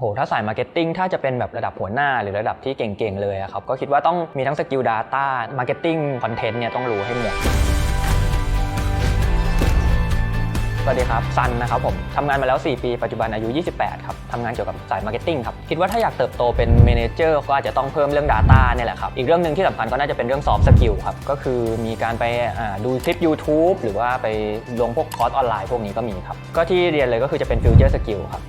โหถ้าสายมาร์เก็ตติ้งถ้าจะเป็นแบบระดับหัวหน้าหรือระดับที่เก่งๆเลยอะครับก็คิดว่าต้องมีทั้งสกิล Data Marketing Content เนี่ยต้องรู้ให้หมดสวัสดีครับซันนะครับผมทำงานมาแล้ว 4 ปี ปัจจุบันอายุ 28 ครับทำงานเกี่ยวกับสายมาร์เก็ตติ้งครับ คิดว่าถ้าอยากเติบโตเป็นเมนเจอร์ก็อาจจะต้องเพิ่มเรื่อง Data เนี่ยแหละครับ อีกเรื่องหนึ่งที่สำคัญก็น่าจะเป็นเรื่อง Soft Skill ครับ ก็คือมีการไปดูคลิป YouTube หรือว่าไปลงพวกคอร์สออนไลน์พวกนี้ก็มีครับ ก็ที่เรียนเลยก็คือจะเป็น Future Skill ครับ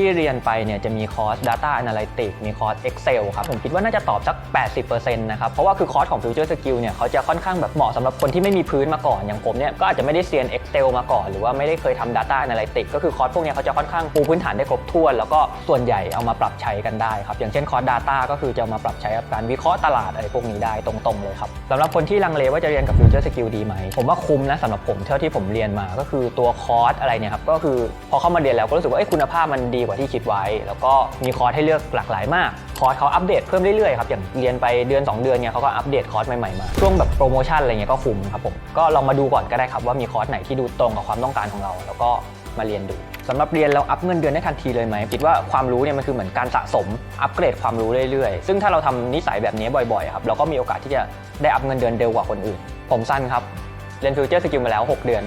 ที่เรียนไปเนี่ยจะมีคอร์ส Data Analytics มีคอร์ส Excel ครับ ผมคิดว่าน่าจะตอบสัก 80%นะครับ เพราะว่าคือคอร์สของ Future Skill เนี่ยเขาจะค่อนข้างแบบเหมาะสำหรับคนที่ไม่มีพื้นมาก่อน อย่างผมเนี่ยก็อาจจะไม่ได้เรียน Excel มาก่อน หรือว่าไม่ได้เคยทำ Data Analytics ก็คือคอร์สพวกนี้เขาจะค่อนข้างปูพื้นฐานได้ครบถ้วน แล้วก็ส่วนใหญ่เอามาปรับใช้กันได้ครับ อย่างเช่นคอร์ส Data ก็คือจะมาปรับใช้กับการวิเคราะห์ตลาดอะไรพวกนี้ได้ตรงๆเลยครับสำหรับคนที่ลังเลว่าจะเรียนกับ Future Skill ดีไหมผมว่าคุ้มนะสำหรับผมเท่าที่ผมเรียนมาก็คือตัวคอร์สอะไรเนี่ยครับก็คือพอเข้ามาเรียนแล้วก็รู้สึกว่าเอ้คุณภาพมันดีว่าที่คิดไว้ แล้วก็มีคอร์สให้เลือกหลากหลายมาก คอร์สเขาอัปเดตเพิ่มเรื่อยๆครับ อย่างเรียนไปเดือน 2 เดือนเนี่ยเขาก็อัปเดตคอร์สใหม่ๆมา ช่วงแบบโปรโมชั่นอะไรเงี้ยก็คุ้มครับผม ก็ลองมาดูก่อนก็ได้ครับว่ามีคอร์สไหนที่ดูตรงกับความต้องการของเรา แล้วก็มาเรียนดูสำหรับเรียนแล้วอัพเงินเดือนได้ทันทีเลยไหมคิดว่าความรู้เนี่ยมันคือเหมือนการสะสมอัปเกรดความรู้เรื่อยๆ ซึ่งถ้าเราทำนิสัยแบบนี้บ่อยๆครับเราก็มีโอกาสที่จะได้อัพเงินเดือนเร็วกว่าคนอื่น ผมสั้นครับเรียนฟิวเจอร์สกิลมาแล้ว 6 เดือน